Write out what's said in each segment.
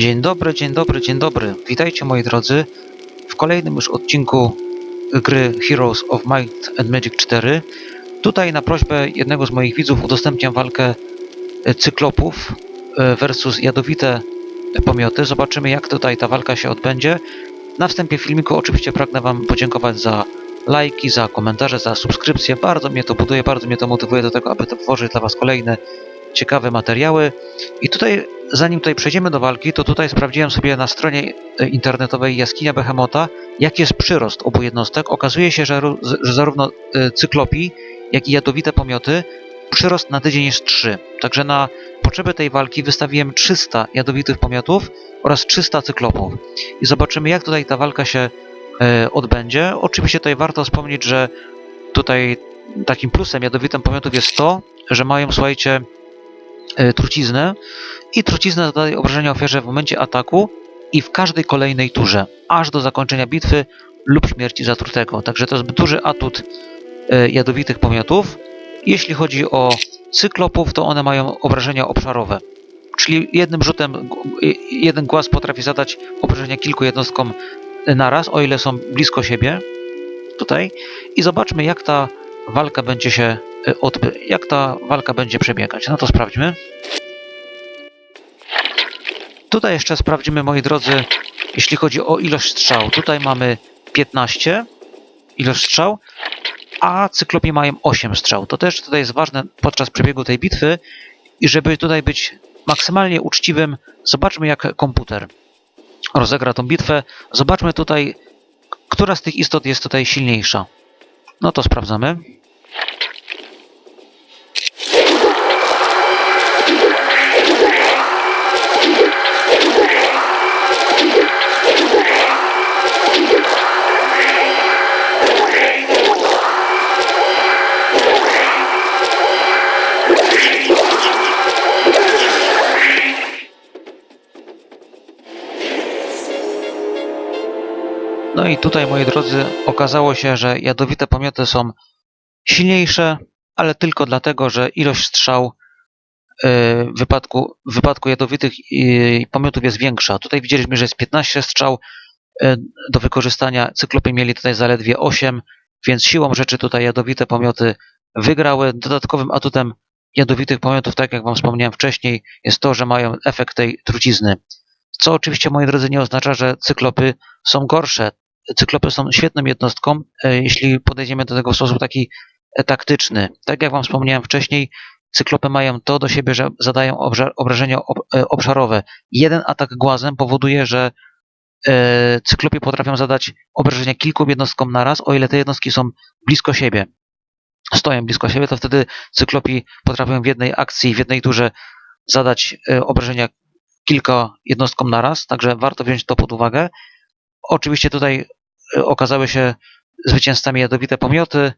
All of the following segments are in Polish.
Dzień dobry, dzień dobry, dzień dobry. Witajcie moi drodzy w kolejnym już odcinku gry Heroes of Might and Magic 4. Tutaj na prośbę jednego z moich widzów udostępniam walkę e, cyklopów e, versus jadowite pomioty. Zobaczymy jak tutaj ta walka się odbędzie. Na wstępie filmiku oczywiście pragnę wam podziękować za lajki, za komentarze, za subskrypcje. Bardzo mnie to buduje, bardzo mnie to motywuje do tego, aby tworzyć dla was kolejne ciekawe materiały. I tutaj, zanim tutaj przejdziemy do walki, to tutaj sprawdziłem sobie na stronie e, internetowej Jaskinia Behemota, jaki jest przyrost obu jednostek. Okazuje się, że, że zarówno e, cyklopii, jak i jadowite pomioty, przyrost na tydzień jest 3. Także na potrzeby tej walki wystawiłem 300 jadowitych pomiotów oraz 300 cyklopów. I zobaczymy, jak tutaj ta walka się e, odbędzie. Oczywiście tutaj warto wspomnieć, że tutaj takim plusem jadowitym pomiotów jest to, że mają, słuchajcie, truciznę i trucizna zadaje obrażenia ofierze w momencie ataku i w każdej kolejnej turze, aż do zakończenia bitwy lub śmierci zatrutego. Także to jest duży atut e, jadowitych pomiotów. Jeśli chodzi o cyklopów, to one mają obrażenia obszarowe. Czyli jednym rzutem, g- jeden głaz potrafi zadać obrażenia kilku jednostkom naraz, o ile są blisko siebie. Tutaj. I zobaczmy, jak ta walka będzie się e, odby- jak ta walka będzie przebiegać. No to sprawdźmy. Tutaj jeszcze sprawdzimy, moi drodzy, jeśli chodzi o ilość strzał. Tutaj mamy 15 ilość strzał, a cyklopie mają 8 strzał. To też tutaj jest ważne podczas przebiegu tej bitwy i żeby tutaj być maksymalnie uczciwym, zobaczmy jak komputer rozegra tą bitwę. Zobaczmy tutaj, która z tych istot jest tutaj silniejsza. No to sprawdzamy. No i tutaj, moi drodzy, okazało się, że jadowite pomioty są silniejsze, ale tylko dlatego, że ilość strzał e, w wypadku, w wypadku jadowitych e, pomiotów jest większa. Tutaj widzieliśmy, że jest 15 strzał e, do wykorzystania. Cyklopy mieli tutaj zaledwie 8, więc siłą rzeczy tutaj jadowite pomioty wygrały. Dodatkowym atutem jadowitych pomiotów, tak jak Wam wspomniałem wcześniej, jest to, że mają efekt tej trucizny. Co oczywiście, moi drodzy, nie oznacza, że cyklopy są gorsze. Cyklopy są świetną jednostką, e, jeśli podejdziemy do tego w sposób taki e, taktyczny. Tak jak Wam wspomniałem wcześniej, cyklopy mają to do siebie, że zadają obrażenia ob- e, obszarowe. Jeden atak głazem powoduje, że e, cyklopy potrafią zadać obrażenia kilku jednostkom naraz, o ile te jednostki są blisko siebie. Stoją blisko siebie, to wtedy cyklopi potrafią w jednej akcji, w jednej turze zadać obrażenia kilka jednostkom naraz, także warto wziąć to pod uwagę. Oczywiście tutaj e, okazały się zwycięzcami jadowite pomioty,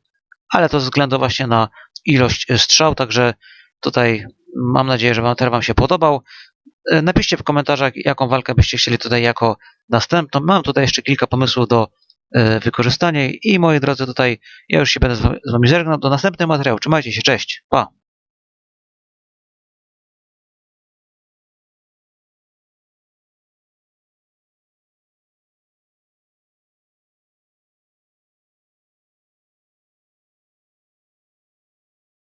ale to ze względu właśnie na ilość e, strzał, także tutaj mam nadzieję, że materiał Wam się podobał. E, Napiszcie w komentarzach, jaką walkę byście chcieli tutaj jako następną. Mam tutaj jeszcze kilka pomysłów do wykorzystania i moi drodzy, tutaj ja już się będę z Wami- z Wami żegnał. Do następnego materiału. Trzymajcie się, cześć, pa!